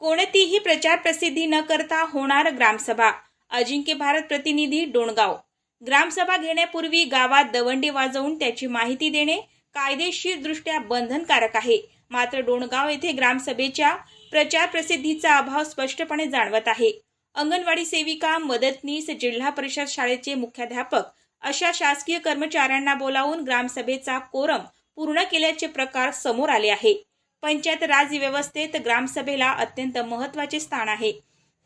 कोणतीही प्रचार प्रसिद्धी न करता होणार ग्रामसभा. अजिंक्य भारत प्रतिनिधी डोणगाव. ग्रामसभा घेण्यापूर्वी गावात दवंडी वाजवून त्याची माहिती देणे कायदेशीरदृष्ट्या बंधनकारक आहे. मात्र डोणगाव येथे ग्रामसभेच्या प्रचार प्रसिद्धीचा अभाव स्पष्टपणे जाणवत आहे. अंगणवाडी सेविका मदतनीस जिल्हा परिषद शाळेचे मुख्याध्यापक अशा शासकीय कर्मचाऱ्यांना बोलावून ग्रामसभेचा कोरम पूर्ण केल्याचे प्रकार समोर आले आहे. पंचायत राज व्यवस्थेत ग्रामसभेला अत्यंत महत्त्वाचे स्थान आहे.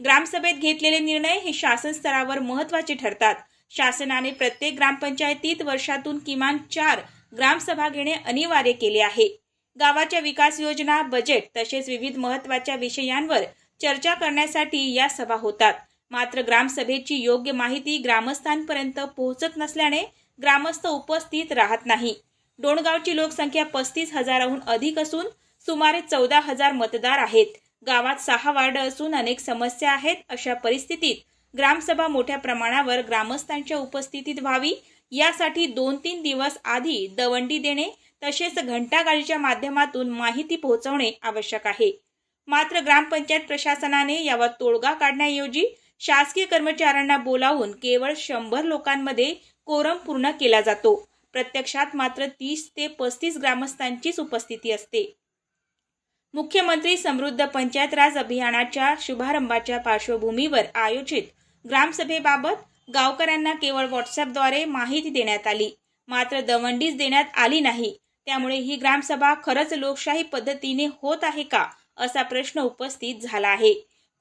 ग्रामसभेत घेतलेले निर्णय हे शासन स्तरावर महत्त्वाचे ठरतात. शासनाने प्रत्येक ग्रामपंचायतीत वर्षातून किमान चार ग्रामसभा घेणे अनिवार्य केले आहे. गावाच्या विकास योजना बजेट तसेच विविध महत्त्वाच्या विषयांवर चर्चा करण्यासाठी या सभा होतात. मात्र ग्रामसभेची योग्य माहिती ग्रामस्थांपर्यंत पोहोचत नसल्याने ग्रामस्थ उपस्थित राहत नाही. डोणगावची लोकसंख्या पस्तीस हजाराहून अधिक असून सुमारे चौदा हजार मतदार आहेत. गावात सहा वार्ड असून अनेक समस्या आहेत अशा परिस्थितीत ग्रामसभा मोठ्या प्रमाणावर ग्रामस्थांच्या उपस्थितीत व्हावी. यासाठी दोन तीन दिवस आधी दवंडी देणे तसेच घंटागाडीच्या माध्यमातून माहिती पोहोचवणे आवश्यक आहे. मात्र ग्रामपंचायत प्रशासनाने यावर तोडगा काढण्याऐवजी शासकीय कर्मचाऱ्यांना बोलावून केवळ शंभर लोकांमध्ये कोरम पूर्ण केला जातो. प्रत्यक्षात मात्र तीस ते पस्तीस ग्रामस्थांचीच उपस्थिती असते. मुख्यमंत्री समृद्ध पंचायत राज अभियानाच्या शुभारंभाच्या पार्श्वभूमीवर आयोजित ग्रामसभेबाबत गावकऱ्यांना केवळ व्हॉट्सअपद्वारे माहिती देण्यात आली. मात्र दवंडीच देण्यात आली नाही. त्यामुळे ही ग्रामसभा खरंच लोकशाही पद्धतीने होत आहे का असा प्रश्न उपस्थित झाला आहे.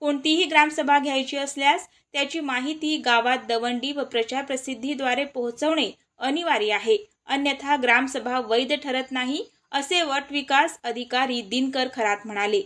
कोणतीही ग्रामसभा घ्यायची असल्यास त्याची माहिती गावात दवंडी व प्रचार प्रसिद्धीद्वारे पोहोचवणे अनिवार्य आहे. अन्यथा ग्रामसभा वैध ठरत नाही असे वट विकास अधिकारी दिनकर खरात म्हणाले.